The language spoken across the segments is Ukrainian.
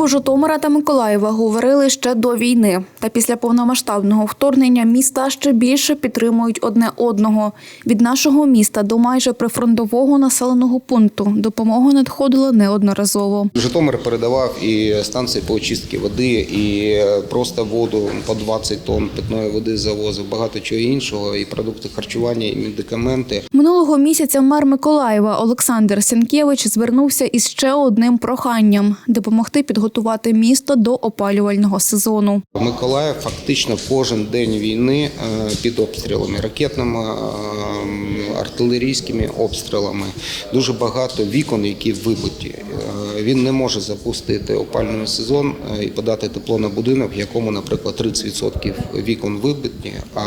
Про Житомира та Миколаєва говорили ще до війни. Та після повномасштабного вторгнення міста ще більше підтримують одне одного. Від нашого міста до майже прифронтового населеного пункту допомога надходила неодноразово. Житомир передавав і станції по очистці води, і просто воду по 20 тонн питної води завозив, багато чого іншого, і продукти харчування, і медикаменти. Минулого місяця мер Миколаєва Олександр Сенкєвич звернувся із ще одним проханням допомогти підготувати місто до опалювального сезону. Миколаїв фактично кожен день війни е, під обстрілами, ракетними, е, артилерійськими обстрілами. Дуже багато вікон, які вибиті. Е, Він не може запустити опалювальний сезон і подати тепло на будинок, в якому, наприклад, 30% вікон вибиті, а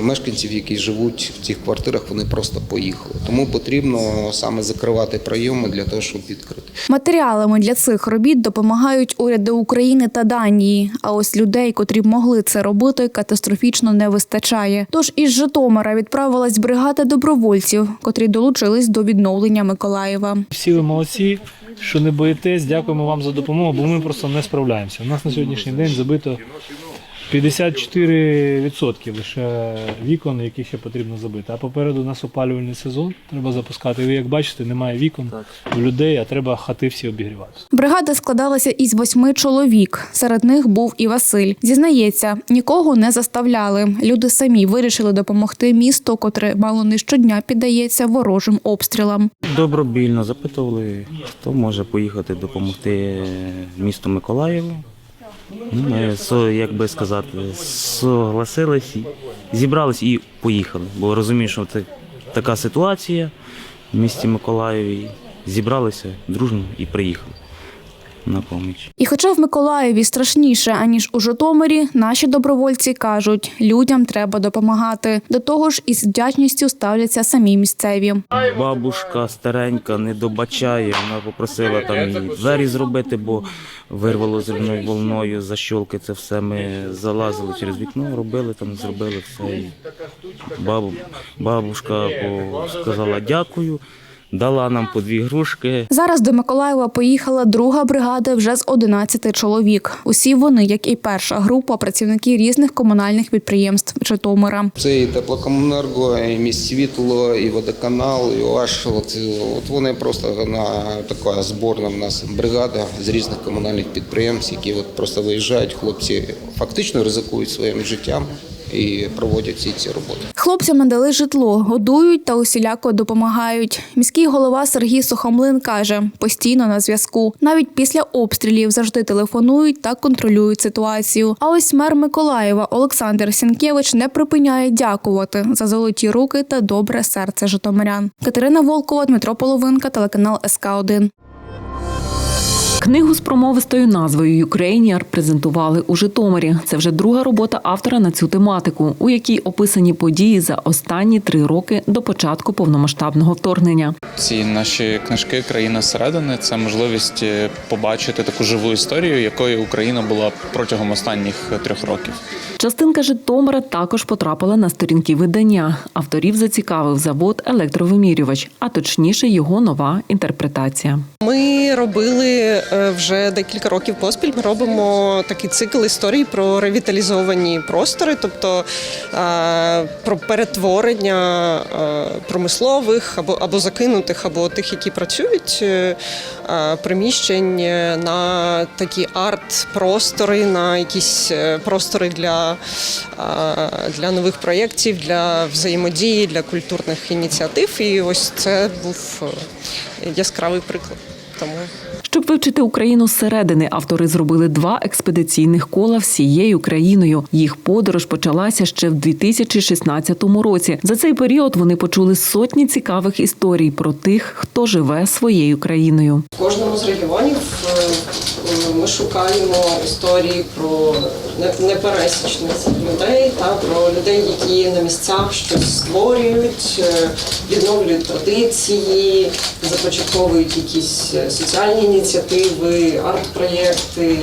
мешканців, які живуть в цих квартирах, вони просто поїхали. Тому потрібно саме закривати прийоми для того, щоб відкрити. Матеріалами для цих робіт допомагають уряди України та Данії. А ось людей, котрі могли це робити, катастрофічно не вистачає. Тож із Житомира відправилась бригада добровольців, котрі долучились до відновлення Миколаєва. Всі ви молодці, що не боїтесь. Дякуємо вам за допомогу, бо ми просто не справляємося. У нас на сьогоднішній день забито 54% лише вікон, які ще потрібно забити. А попереду у нас опалювальний сезон. Треба запускати. Ви як бачите, немає вікон у людей, а треба хати всі обігрівати. Бригада складалася із восьми чоловік. Серед них був і Василь. Зізнається, нікого не заставляли. Люди самі вирішили допомогти місту, котре мало не щодня піддається ворожим обстрілам. Добровільно запитували, хто може поїхати допомогти місту Миколаєву. Ми, со- як би сказати, согласились, зібрались і поїхали. Бо розумію, що це така ситуація в місті Миколаєві. Зібралися дружно і приїхали на поміч. І хоча в Миколаєві страшніше аніж у Житомирі, наші добровольці кажуть, людям треба допомагати. До того ж, із вдячністю ставляться самі місцеві. Бабушка старенька не добачає, вона попросила там і двері зробити, бо вирвало зривною волною, защолки це все. Ми залазили через вікно, робили там, зробили все. І бабу, бабушка сказала дякую, дала нам по дві грушки. Зараз до Миколаєва поїхала друга бригада вже з 11 чоловік. Усі вони, як і перша група, працівники різних комунальних підприємств Житомира. Це і теплокомунерго, і міськсвітло, і водоканал, і ваш. От, от вони просто на така зборна в нас бригада з різних комунальних підприємств, які от просто виїжджають. Хлопці фактично ризикують своїм життям і проводять всі ці роботи. Хлопцям надали житло, годують та усіляко допомагають. Міський голова Сергій Сухомлин каже, постійно на зв'язку. Навіть після обстрілів завжди телефонують та контролюють ситуацію. А ось мер Миколаєва Олександр Сінкевич не припиняє дякувати за золоті руки та добре серце житомирян. Катерина Волкова, Дмитро Половинка, телеканал СК 1 Книгу з промовистою назвою «Юкрейніар» презентували у Житомирі. Це вже друга робота автора на цю тематику, у якій описані події за останні три роки до початку повномасштабного вторгнення. Ці наші книжки Країна зсередини це можливість е, побачити таку живу історію, якою Україна була протягом останніх трьох років. Частинка Житомира також потрапила на сторінки видання. Авторів зацікавив завод електровимірювач, а точніше його нова інтерпретація. Ми робили вже декілька років поспіль. Ми робимо такий цикл історій про ревіталізовані простори, тобто е, про перетворення е, промислових або, або закинутих, або тих, які працюють е, е, приміщень е, на такі арт-простори, на якісь е, простори для, е, для нових проєктів, для взаємодії, для культурних ініціатив. І ось це був е, яскравий приклад. Тому Щоб вивчити Україну зсередини, автори зробили два експедиційних кола всією країною. Їх подорож почалася ще в 2016 році. За цей період вони почули сотні цікавих історій про тих, хто живе своєю країною. в кожному з регіонів е, е, ми шукаємо історії про не- непересічних людей та про людей, які на місцях щось створюють, е, відновлюють традиції, започатковують якісь соціальні ініціативи, арт-проєкти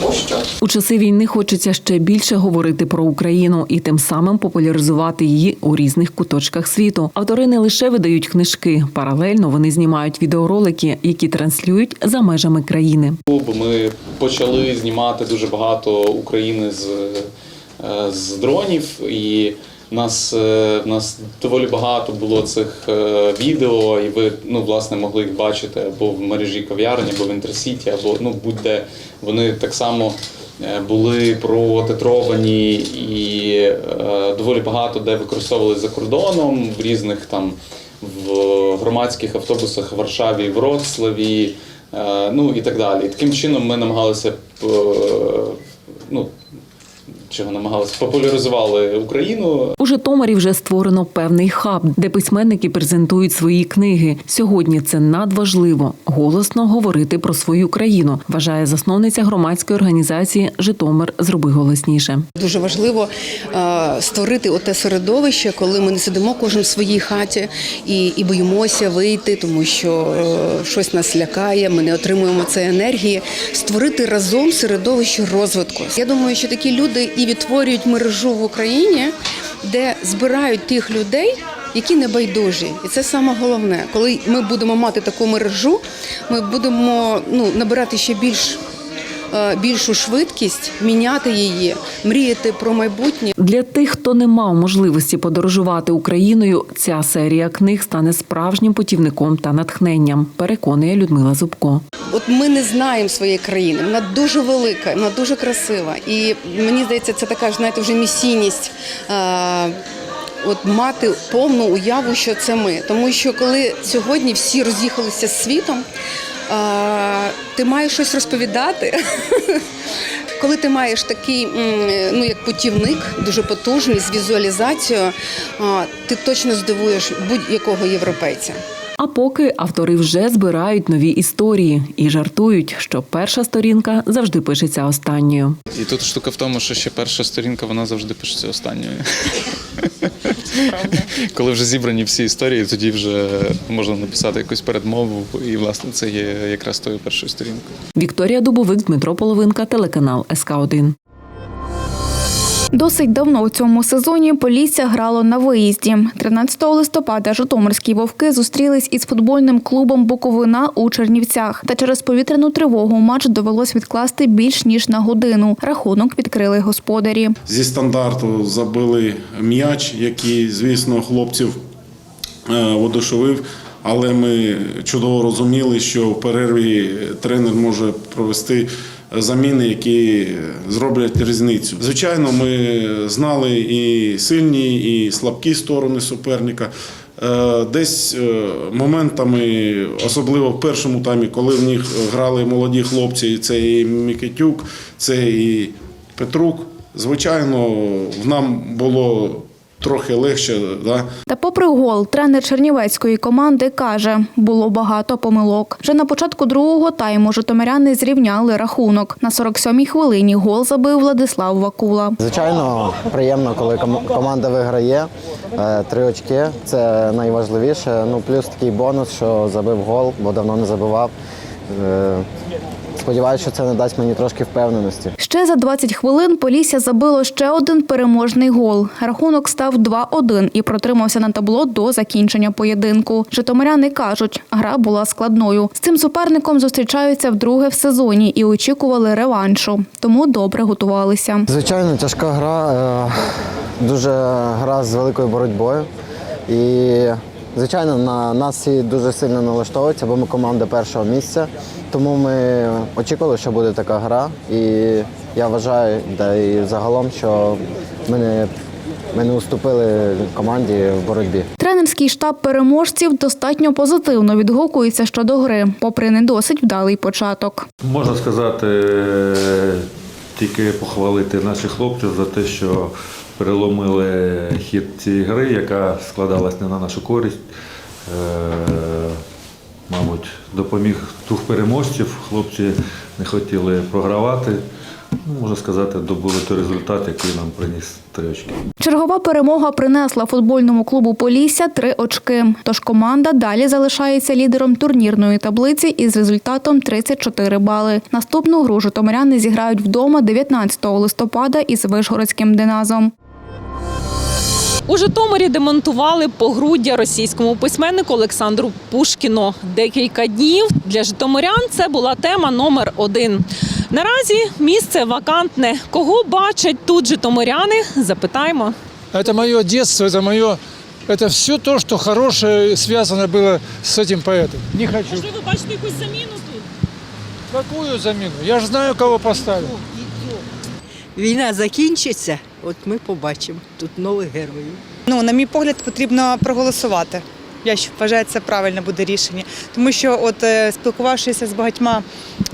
тощо. У часи війни хочеться ще більше говорити про Україну і тим самим популяризувати її у різних куточках світу. Автори не лише видають книжки, паралельно вони знімають відеоролики, які транслюють за межами країни. Бо ми почали знімати дуже багато України з, е, з дронів, і в нас, е, в нас доволі багато було цих е, відео, і ви ну, власне могли їх бачити або в мережі кав'ярні, або в інтерсіті, або ну, будь-де. Вони так само е, були протитровані і е, доволі багато де використовувалися за кордоном в різних там в громадських автобусах в Варшаві, і Вроцлаві, е, ну і так далі. І таким чином ми намагалися е, чого намагалися популяризували Україну. У Житомирі вже створено певний хаб, де письменники презентують свої книги. Сьогодні це надважливо голосно говорити про свою країну, вважає засновниця громадської організації Житомир зроби голосніше. Дуже важливо е, створити оте середовище, коли ми не сидимо кожен в своїй хаті і, і боїмося вийти, тому що е, щось нас лякає, ми не отримуємо цієї енергії. Створити разом середовище розвитку. Я думаю, що такі люди і відтворюють мережу в Україні, де збирають тих людей. Які не байдужі, і це саме головне. Коли ми будемо мати таку мережу, ми будемо ну набирати ще більш більшу швидкість, міняти її, мріяти про майбутнє. Для тих, хто не мав можливості подорожувати Україною, ця серія книг стане справжнім путівником та натхненням. Переконує Людмила Зубко. От ми не знаємо своєї країни. Вона дуже велика, вона дуже красива. І мені здається, це така знаєте, вже місійність. е, От мати повну уяву, що це ми. Тому що коли сьогодні всі роз'їхалися з світом, е, ти маєш щось розповідати. Коли ти маєш такий, ну як путівник, дуже потужний з візуалізацією, а, ти точно здивуєш будь-якого європейця. А поки автори вже збирають нові історії і жартують, що перша сторінка завжди пишеться останньою. І тут штука в тому, що ще перша сторінка вона завжди пишеться останньою. Коли вже зібрані всі історії, тоді вже можна написати якусь передмову, і власне це є якраз тою першою сторінкою. Вікторія Дубовик, Дмитро Половинка, телеканал СК 1 Досить давно у цьому сезоні Полісся грало на виїзді. 13 листопада Житомирські вовки зустрілись із футбольним клубом Буковина у Чернівцях. Та через повітряну тривогу матч довелось відкласти більш ніж на годину. Рахунок відкрили господарі. Зі стандарту забили м'яч, який, звісно, хлопців е, одушевив. Але ми чудово розуміли, що в перерві тренер може провести заміни, які зроблять різницю. Звичайно, ми знали і сильні, і слабкі сторони суперника. Е, Десь е, моментами, особливо в першому таймі, коли в них грали молоді хлопці, це і Мікетюк, це і Петрук. Звичайно, в нам було трохи легше. Да? Та попри гол, тренер чернівецької команди каже, було багато помилок. Вже на початку другого тайму житомиряни зрівняли рахунок. На 47-й хвилині гол забив Владислав Вакула. Звичайно, приємно, коли ком- команда виграє. Е, Три очки це найважливіше. Ну плюс такий бонус, що забив гол, бо давно не забивав. Сподіваюся, що це не дасть мені трошки впевненості. Ще за 20 хвилин Полісся забило ще один переможний гол. Рахунок став 2-1 і протримався на табло до закінчення поєдинку. Житомиряни кажуть, гра була складною. З цим суперником зустрічаються вдруге в сезоні і очікували реваншу, тому добре готувалися. Звичайно, тяжка гра, е, дуже гра з великою боротьбою. І, звичайно, на нас всі дуже сильно налаштовуються, бо ми команда першого місця. Тому ми очікували, що буде така гра. І я вважаю, да і загалом, що ми не, ми не уступили команді в боротьбі. Тренерський штаб переможців достатньо позитивно відгукується щодо гри, попри не досить вдалий початок. Можна сказати, е, тільки похвалити наших хлопців за те, що переломили хід цієї гри, яка складалась не на нашу користь. Е, Мабуть, допоміг дух переможців. Хлопці не хотіли програвати. ну, можна сказати, добули той результат, який нам приніс три очки. Чергова перемога принесла футбольному клубу Полісся три очки. Тож команда далі залишається лідером турнірної таблиці із результатом 34 бали. Наступну гру житомиряни зіграють вдома 19 листопада із Вишгородським Диназом. У Житомирі демонтували погруддя російському письменнику Олександру Пушкіну. Декілька днів для житомирян це була тема номер один. Наразі місце вакантне. Кого бачать тут житомиряни? Запитаємо. Это мое детство, это мое... Это все то, что хорошее связано было с этим поэтом. Не хочу. Можливо, ви бачите якусь заміну тут? Какую замену? Я же знаю, кого поставил. Війна закінчиться, от ми побачимо тут нових героїв. Ну, на мій погляд, потрібно проголосувати. Я ще вважаю, це правильне буде рішення. Тому що, от е, спілкувавшися з багатьма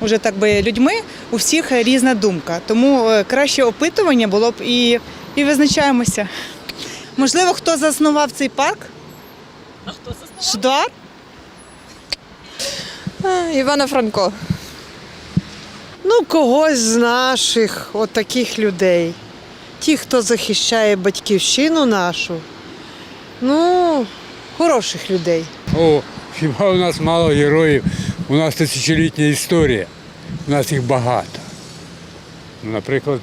уже так би людьми, у всіх різна думка. Тому е, краще опитування було б і, і визначаємося. Можливо, хто заснував цей парк? А хто заснував? Шдуар? Івана Франко. Ну, когось з наших от таких людей. Ті, хто захищає батьківщину нашу. Ну, хороших людей. О, хіба у нас мало героїв? У нас тисячолітня історія. У нас їх багато. Наприклад,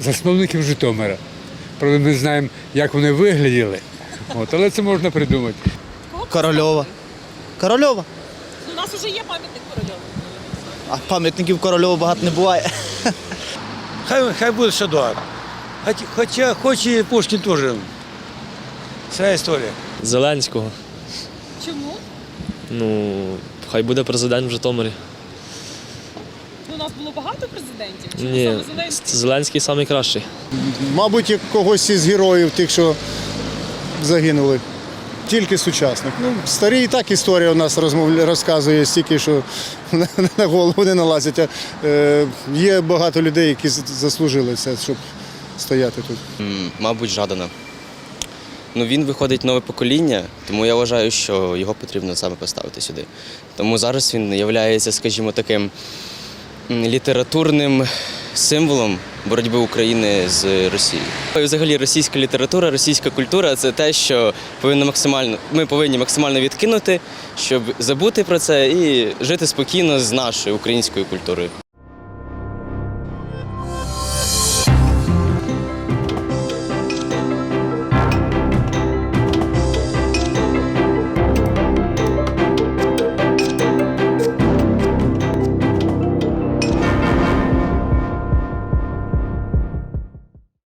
засновників Житомира. Правда, ми знаємо, як вони вигляділи. От, але це можна придумати. Корольова. Корольова. У нас вже є пам'ятник корольову. А пам'ятників Корольова багато не буває. Хай, хай буде Шадуар. Хоча, хоч і Пушкін теж. Своя історія. Зеленського. Чому? Ну, хай буде президент в Житомирі. Ну, у нас було багато президентів. Чому Ні, саме Зеленський? Зеленський найкращий. Мабуть, як когось із героїв, тих, що загинули. Тільки сучасних. Ну, старі і так історія у нас розказує стільки, що на, голову не налазять. А, е, є багато людей, які заслужили це, щоб стояти тут. Мабуть, Жадана. Ну, він виходить нове покоління, тому я вважаю, що його потрібно саме поставити сюди. Тому зараз він є, скажімо, таким літературним символом боротьби України з Росією. Взагалі російська література, російська культура це те, що повинно максимально, ми повинні максимально відкинути, щоб забути про це і жити спокійно з нашою українською культурою.